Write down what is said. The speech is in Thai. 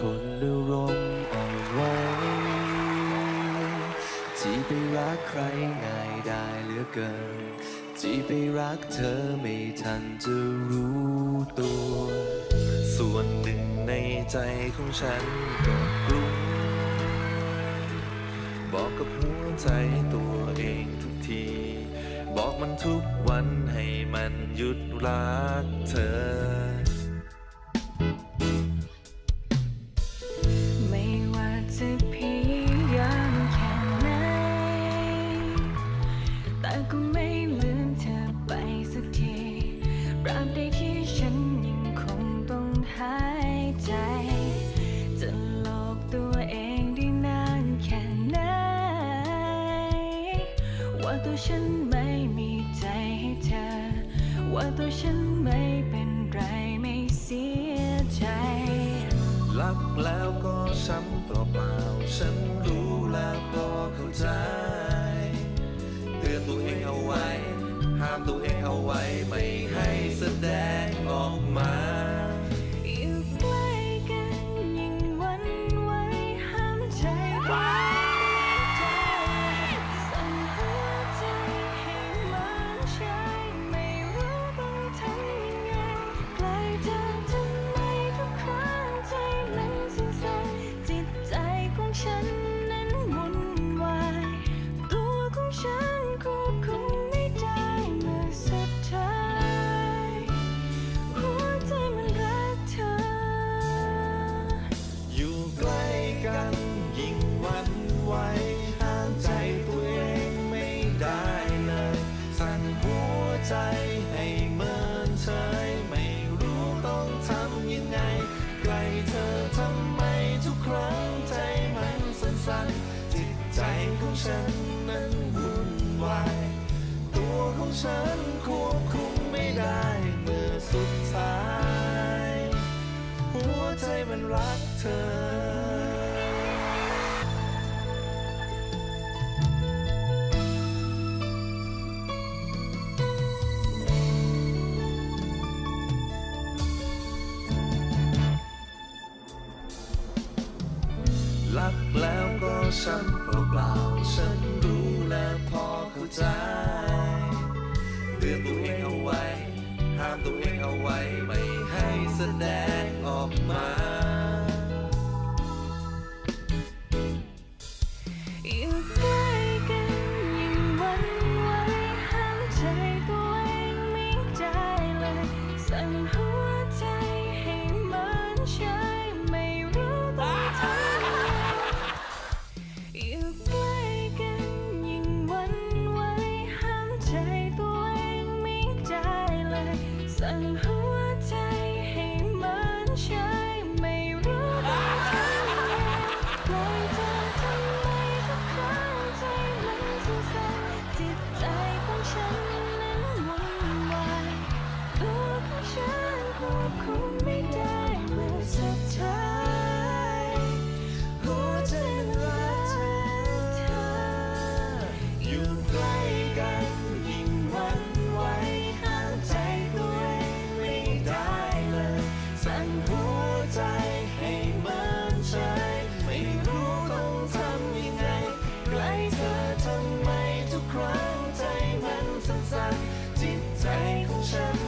คนอารมณ์อ่อนไหวที่ไปรักใครง่ายได้เหลือเกิน ที่ไปรักเธอไม่ทันจะรู้ตัว ส่วนหนึ่งในใจของฉันก็กลุ้มบอกกับหัวใจตัวเองทุกที บอกมันทุกวันให้มันหยุดรักเธอ ตัวฉันไม่มีใจให้เธอ ว่าตัวฉันไม่เป็นไรไม่เสียใจ รักแล้วก็ช้ำเปล่าฉันรู้แล้วก็เข้าใจ เตือนตัวเองเอาไว้ ห้ามตัวเองเอาไว้ไม่ให้แสดงออกมา ฉัน ฉันนั้นวุ่นวายตัวของฉันควบคุมไม่ได้เมื่อสุดท้าย หัวใจมันรักเธอรักแล้วก็ ช้ำเปล่าๆฉันรู้และพอเข้าใจเตือนตัวเองเอาไว้ ห้ามตัวเองเอาไว้ ไม่ให้แสดงออกมา อยู่ใกล้กันยิ่งหวันไหวห้ามใจตัวเองไม่ได้เลย สั่งหัวใจให้เหมันใช้ ฉันนั้นวุ่นวายตัวของฉันควบคุมไม่ได้ 在空山。